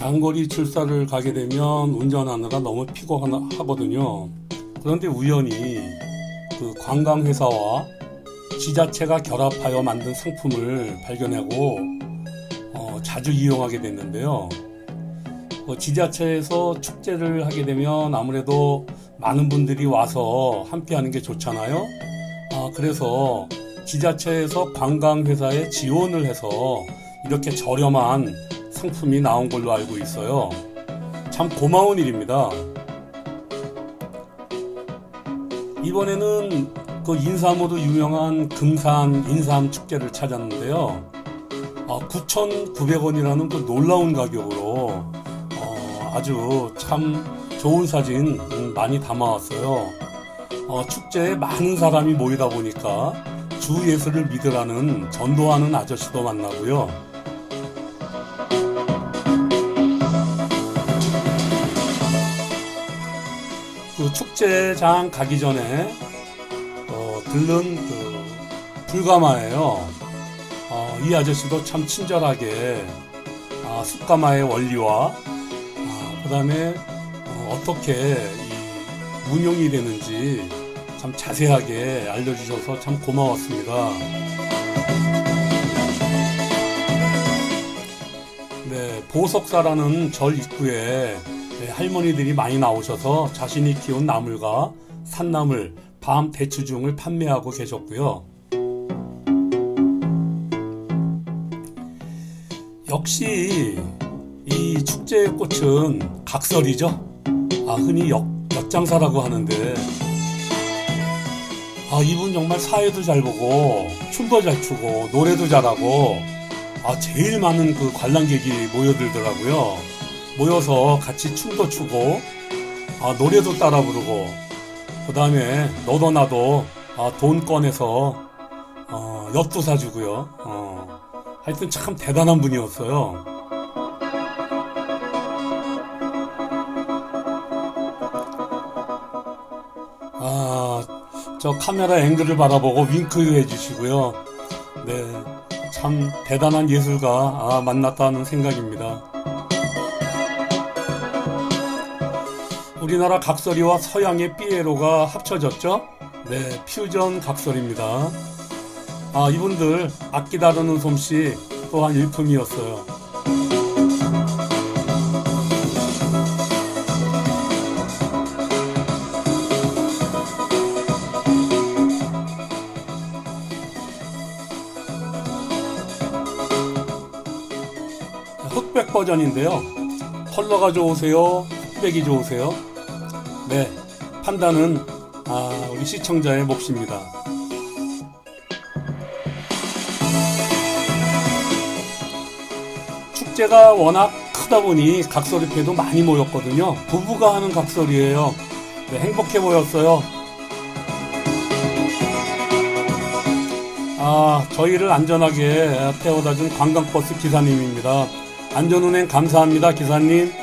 장거리 출사를 가게 되면 운전하느라 너무 피곤하거든요. 그런데 우연히 그 관광회사와 지자체가 결합하여 만든 상품을 발견하고 어, 자주 이용하게 됐는데요. 어, 지자체에서 축제를 하게 되면 아무래도 많은 분들이 와서 함께 하는 게 좋잖아요. 아, 그래서 지자체에서 관광회사에 지원을 해서 이렇게 저렴한 상품이 나온 걸로 알고 있어요. 참 고마운 일입니다. 이번에는 그 인삼으로 유명한 금산 인삼 축제를 찾았는데요. 아, 9,900원이라는 그 놀라운 가격으로 어, 아주 참 좋은 사진 음, 많이 담아왔어요. 어, 축제에 많은 사람이 모이다 보니까 주 예수를 믿으라는 전도하는 아저씨도 만나고요. 축제장 가기 전에 어, 들른 그 불가마예요. 어, 이 아저씨도 참 친절하게 아, 숯가마의 원리와 아, 그다음에 어, 떻게 운용이 되는지 참 자세하게 알려주셔서 참 고마웠습니다. 네, 보석사라는 절 입구에 네, 할머니들이 많이 나오셔서 자신이 키운 나물과 산나물, 밤 대추 중을 판매하고 계셨고요. 역시 이 축제의 꽃은 각설이죠. 아, 흔히 역, 역장사라고 하는데 아, 이분 정말 사회도 잘 보고 춤도 잘 추고 노래도 잘하고 아, 제일 많은 그 관람객이 모여들더라고요. 모여서 같이 춤도 추고 아, 노래도 따라 부르고 그 다음에 너도 나도 아, 돈 꺼내서 어, 엿도 사주고요. 어, 하여튼 참 대단한 분이었어요. 아, 저 카메라 앵글을 바라보고 윙크 해주시고요. 네, 참 대단한 예술가 아, 만났다는 생각입니다. 우리나라 각설이와 서양의 삐에로가 합쳐졌죠? 네, 퓨전 각설입니다. 아, 이분들 악기 다루는 솜씨 또한 일품이었어요. 흑백 버전인데요. 컬러가 좋으세요? 흑백이 좋으세요? 네, 판단은 아, 우리 시청자의 몫입니다. 축제가 워낙 크다 보니 각설이패도 많이 모였거든요. 부부가 하는 각설이에요. 네, 행복해 보였어요. 아, 저희를 안전하게 태워다 준 관광버스 기사님입니다. 안전운행 감사합니다, 기사님.